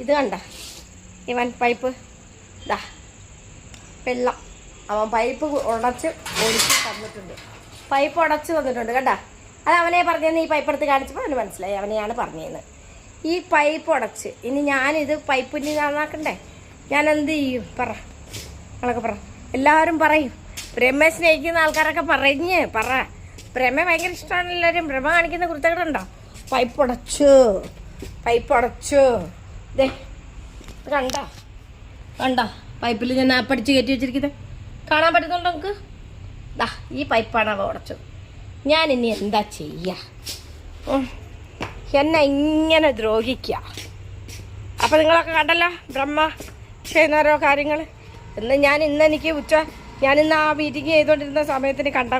ഇത് കണ്ട. ഇവൻ പൈപ്പ്. ഇതാ വെള്ളം. അവൻ പൈപ്പ് ഉടച്ച് ഒഴിച്ച് തന്നിട്ടുണ്ട്. പൈപ്പ് ഉടച്ച് തന്നിട്ടുണ്ട് കേട്ടാ അത് അവനെ പറഞ്ഞതെന്ന് ഈ പൈപ്പ് എടുത്ത് കാണിച്ചപ്പോൾ അവന് മനസ്സിലായി. അവനെയാണ് പറഞ്ഞതെന്ന് ഈ പൈപ്പ് ഉടച്ച്. ഇനി ഞാനിത് പൈപ്പ് ഇനി നന്നാക്കണ്ടേ? ഞാൻ എന്ത് ചെയ്യും? പറ. നിങ്ങളൊക്കെ പറ. എല്ലാവരും പറയും. ബ്രഹ്മ സ്നേഹിക്കുന്ന ആൾക്കാരൊക്കെ പറഞ്ഞ് പറ. ബ്രഹ്മ ഭയങ്കര ഇഷ്ടമാണ് എല്ലാവരും ബ്രഹ്മ കാണിക്കുന്ന കുരുത്തകളുണ്ടോ പൈപ്പ് ഉടച്ചു. പൈപ്പ് ഉടച്ചു. ദേ കണ്ട? കണ്ടോ? പൈപ്പിൽ ഞാൻ പഠിച്ച് കയറ്റി വെച്ചിരിക്കുന്നത് കാണാൻ പറ്റുന്നുണ്ടോ നമുക്ക്? ദാ ഈ പൈപ്പാണ് അവ ഉടച്ചത്. ഞാൻ ഇനി എന്താ ചെയ്യുക എന്നെ ഇങ്ങനെ ദ്രോഹിക്കുക അപ്പം നിങ്ങളൊക്കെ കണ്ടല്ലോ ബ്രഹ്മ ചെയ്യുന്ന ഓരോ കാര്യങ്ങൾ എന്ന് ഞാൻ ഇന്ന് എനിക്ക് ഉച്ച ഞാൻ ഇന്ന് ആ മീറ്റിംഗ് ചെയ്തുകൊണ്ടിരുന്ന സമയത്തിന് കണ്ട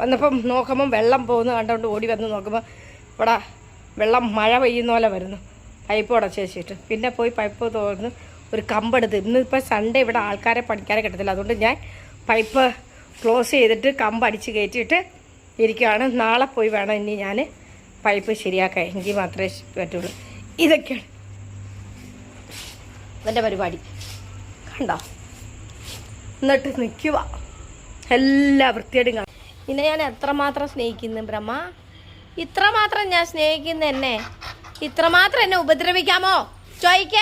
വന്നപ്പം നോക്കുമ്പം വെള്ളം പോകുന്നു കണ്ടുകൊണ്ട് ഓടി വന്ന് നോക്കുമ്പോൾ ഇവിടെ വെള്ളം മഴ പെയ്യുന്ന പോലെ വരുന്നു. പൈപ്പ് ഉടച്ച് വെച്ചിട്ട്. പിന്നെ പോയി പൈപ്പ് തുറന്ന് ഒരു കമ്പെടുത്ത് ഇന്നിപ്പോൾ സൺഡേ ഇവിടെ ആൾക്കാരെ പണിക്കാരെ കിട്ടത്തില്ല. അതുകൊണ്ട് ഞാൻ പൈപ്പ് ക്ലോസ് ചെയ്തിട്ട് കമ്പ് അടിച്ച് കയറ്റിയിട്ട് ഇരിക്കുകയാണ്. നാളെ പോയി വേണം ഇനി ഞാൻ പൈപ്പ് ശരിയാക്കാൻ. എങ്കിൽ മാത്രമേ പറ്റുള്ളൂ. ഇതൊക്കെയാണ് ഇതെന്റെ പരിപാടി. കണ്ടോ? എന്നിട്ട് നിൽക്കുക എല്ലാ വൃത്തിയായിട്ടും കാണും. ഇന്നെ ഞാൻ എത്രമാത്രം സ്നേഹിക്കുന്നു ബ്രഹ്മ? ഇത്രമാത്രം ഞാൻ സ്നേഹിക്കുന്ന എന്നെ ഇത്രമാത്രം എന്നെ ഉപദ്രവിക്കാമോ? ചോദിക്ക.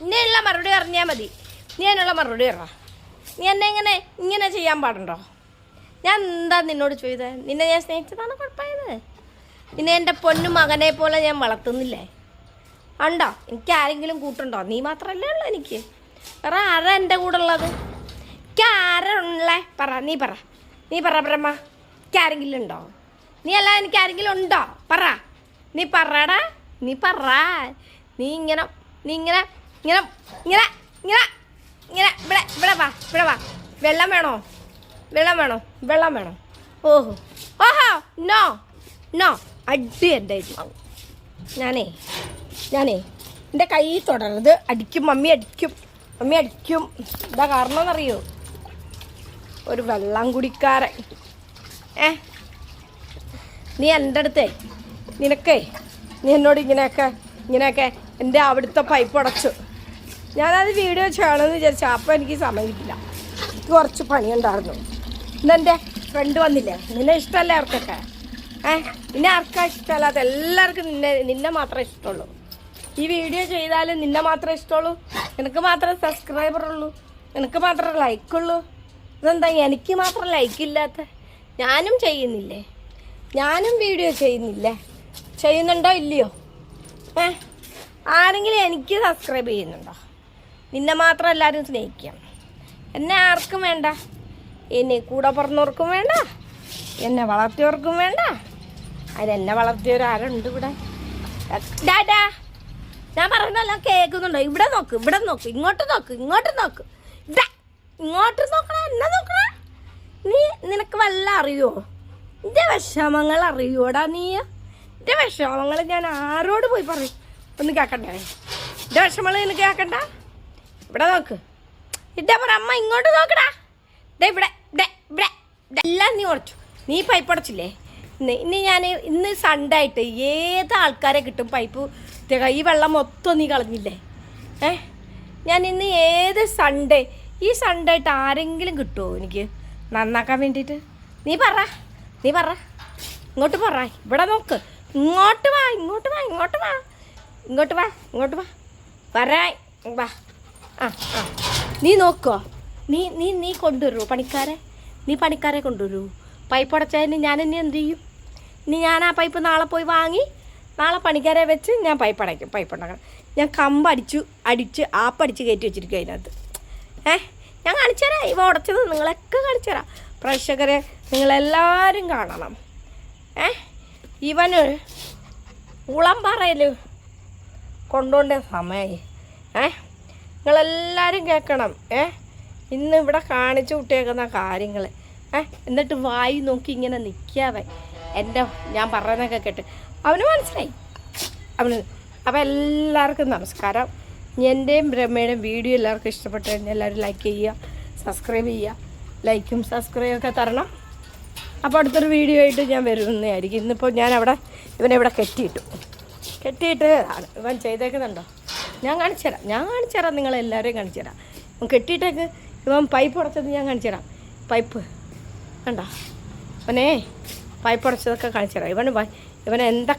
ഇന്നെയുള്ള മറുപടി പറഞ്ഞാൽ മതി. നീ എന്നുള്ള മറുപടി പറ. നീ എന്നെ ഇങ്ങനെ ഇങ്ങനെ ചെയ്യാൻ പാടുണ്ടോ? ഞാൻ എന്താ നിന്നോട് ചോദിച്ചത്? നിന്നെ ഞാൻ സ്നേഹിച്ചതാണ് കുഴപ്പമായത്? നിന്നെ എന്റെ പൊന്നു മകനെ പോലെ ഞാൻ വളർത്തുന്നില്ലേ? ഉണ്ടോ എനിക്ക് ആരെങ്കിലും കൂട്ടുണ്ടോ? നീ മാത്രമല്ലേ ഉള്ളൂ എനിക്ക്. വേറെ ആരാ എന്റെ കൂടെ ഉള്ളത്? എനിക്ക് ആരാ ഉള്ളേ? പറ നീ പറ. നീ പറ ബ്രഹ്മ. എനിക്ക് ആരെങ്കിലും ഉണ്ടോ? നീ അല്ല എനിക്ക് ആരെങ്കിലും ഉണ്ടോ? പറ. നീ പറടാ. നീ പറ. നീ ഇങ്ങനെ നീ ഇങ്ങനെ ഇങ്ങനെ ഇങ്ങനെ ഇങ്ങനെ ഇങ്ങനെ. ഇവിടെ ഇവിടെ വാ ഇവിടെ വാ. വെള്ളം വേണോ? വെള്ളം വേണോ? വെള്ളം വേണോ? ഓഹോ. ഓഹോ. നോ. നോ. അടി എന്റെ ഞാനേ ഞാനേ എന്റെ കൈ തുടരുന്നത് അടിക്കും മമ്മി അടിക്കും. മമ്മി അടിക്കും. എന്താ കാരണം എന്നറിയോ ഒരു വെള്ളം കുടിക്കാരൻ. ഏ? നീ എന്റെ അടുത്തേ നിനക്കേ നീ എന്നോട് ഇങ്ങനെയൊക്കെ ഇങ്ങനെയൊക്കെ എന്റെ അവിടുത്തെ പൈപ്പ് അടച്ചു ഞാനത് വീഡിയോ ചെയ്യണമെന്ന് വിചാരിച്ചു. അപ്പോൾ എനിക്ക് സമയമില്ല. എനിക്ക് കുറച്ച് പണിയുണ്ടായിരുന്നു. ഇന്നെന്റെ ഫ്രണ്ട് വന്നില്ലേ? നിന്നെ ഇഷ്ടമല്ല അവർക്കൊക്കെ ഏ? നിന്നെ ആർക്കാ ഇഷ്ടമല്ലാത്ത എല്ലാവർക്കും നിന്നെ നിന്നെ മാത്രമേ ഇഷ്ടമുള്ളൂ. ഈ വീഡിയോ ചെയ്താൽ നിന്നെ മാത്രമേ ഇഷ്ടമുള്ളൂ. നിനക്ക് മാത്രമേ സബ്സ്ക്രൈബർ ഉള്ളൂ. നിനക്ക് മാത്രമേ ലൈക്കുള്ളൂ ഇതെന്താ? എനിക്ക് മാത്രം ലൈക്കില്ലാത്ത ഞാനും ചെയ്യുന്നില്ലേ? ഞാനും വീഡിയോ ചെയ്യുന്നില്ലേ? ചെയ്യുന്നുണ്ടോ ഇല്ലയോ? ഏ? ആരെങ്കിലും എനിക്ക് സബ്സ്ക്രൈബ് ചെയ്യുന്നുണ്ടോ? നിന്നെ മാത്രം എല്ലാവരും സ്നേഹിക്കാം. എന്നെ ആർക്കും വേണ്ട. എന്നെ കൂടെ പറഞ്ഞവർക്കും വേണ്ട. എന്നെ വളർത്തിയവർക്കും വേണ്ട. അതിലെന്നെ വളർത്തിയവരാരുണ്ട് ഇവിടെ? ഡാഡാ ഞാൻ പറയുന്നതെല്ലാം കേൾക്കുന്നുണ്ടോ? ഇവിടെ നോക്ക് ഇവിടെ നോക്ക്. ഇങ്ങോട്ട് നോക്ക് ഇങ്ങോട്ട് നോക്ക്. ഇങ്ങോട്ട് നോക്കണ? എന്നെ നോക്കണ? നീ നിനക്ക് വല്ല അറിയോ? എന്റെ വിഷമങ്ങൾ അറിയോടാ നീ? എന്റെ വിഷമങ്ങൾ ഞാൻ ആരോട് പോയി പറയും? ഒന്ന് കേക്കണ്ടേ? എന്റെ വിഷമങ്ങൾ നിനക്ക് കേക്കണ്ട? ഇവിടെ നോക്ക്. ഇതാ പറ അമ്മ ഇങ്ങോട്ട് നോക്കടാ. ഇതാ ഇവിടെ ദേ ഇവിടെ എല്ലാം നീ ഉറച്ചു. നീ പൈപ്പ് അടച്ചില്ലേ ഇന്ന് ഇന്ന് ഞാൻ ഇന്ന് സൺഡേ ആയിട്ട് ഏത് ആൾക്കാരെ കിട്ടും പൈപ്പ് ഈ വെള്ളം മൊത്തം നീ കളഞ്ഞില്ലേ? ഏ? ഞാൻ ഇന്ന് ഏത് സൺഡേ ഈ സൺഡേ ആയിട്ട് ആരെങ്കിലും കിട്ടുമോ എനിക്ക്? നന്നാക്കാൻ വേണ്ടിയിട്ട്. നീ പറ നീ പറ. ഇങ്ങോട്ട് പറ ഇവിടെ നോക്ക്. ഇങ്ങോട്ട് വാ ഇങ്ങോട്ട് വാ ഇങ്ങോട്ട് വാ. ഇങ്ങോട്ട് വാ ഇങ്ങോട്ട് വാ. പറയ വാ. ആ ആ. നീ നോക്കോ. നീ നീ നീ കൊണ്ടുവരൂ പണിക്കാരെ. നീ പണിക്കാരെ കൊണ്ടുവരൂ. പൈപ്പ് അടച്ചതിന് ഞാൻ ഇനി എന്ത് ചെയ്യും? ഇനി ഞാൻ ആ പൈപ്പ് നാളെ പോയി വാങ്ങി നാളെ പണിക്കാരെ വെച്ച് ഞാൻ പൈപ്പ് അടയ്ക്കും പൈപ്പ് ഉണ്ടാക്കണം. ഞാൻ കമ്പ് അടിച്ചു അടിച്ച് ആപ്പടിച്ച് കയറ്റി വെച്ചിരിക്കും അതിനകത്ത് ഏ? ഞാൻ കാണിച്ചു തരാം ഇവ ഉടച്ചത് നിങ്ങളൊക്കെ കാണിച്ചു തരാം. പ്രേക്ഷകരെ നിങ്ങളെല്ലാവരും കാണണം. ഏ? ഇവന് ഉളംപാറയിൽ കൊണ്ടുകൊണ്ട സമയമായി ഏ? നിങ്ങളെല്ലാവരും കേൾക്കണം. ഏ? ഇന്ന് ഇവിടെ കാണിച്ചു വിട്ടേക്കുന്ന കാര്യങ്ങൾ ഏ? എന്നിട്ട് വായി നോക്കി ഇങ്ങനെ നിൽക്കാതെ എന്റെ ഞാൻ പറയുന്നതൊക്കെ കേട്ട്. അവന് മനസ്സിലായി. അവന് അപ്പോൾ എല്ലാവർക്കും നമസ്കാരം. എന്റെയും ബ്രഹ്മയുടെയും വീഡിയോ എല്ലാവർക്കും ഇഷ്ടപ്പെട്ടു കഴിഞ്ഞാൽ എല്ലാവരും ലൈക്ക് ചെയ്യുക സബ്സ്ക്രൈബ് ചെയ്യുക ലൈക്കും സബ്സ്ക്രൈബൊക്കെ തരണം. അപ്പോൾ അടുത്തൊരു വീഡിയോ ആയിട്ട് ഞാൻ വരുന്നതായിരിക്കും. ഇന്നിപ്പോൾ ഞാൻ അവിടെ ഇവനെ ഇവിടെ കെട്ടിയിട്ടു. കെട്ടിയിട്ട് ആണ്. ഇവൻ ചെയ്തേക്കുന്നുണ്ടോ? ഞാൻ കാണിച്ചു തരാം ഞാൻ കാണിച്ചു തരാം നിങ്ങളെല്ലാവരെയും കാണിച്ചു തരാം ഇവൻ കെട്ടിയിട്ടേക്ക് ഇവൻ പൈപ്പ് ഉടച്ചത് ഞാൻ കാണിച്ചു തരാം പൈപ്പ്. കണ്ട? അവനെ പൈപ്പ് ഉടച്ചതൊക്കെ കാണിച്ചു തരാം ഇവന് ഇവൻ എന്താ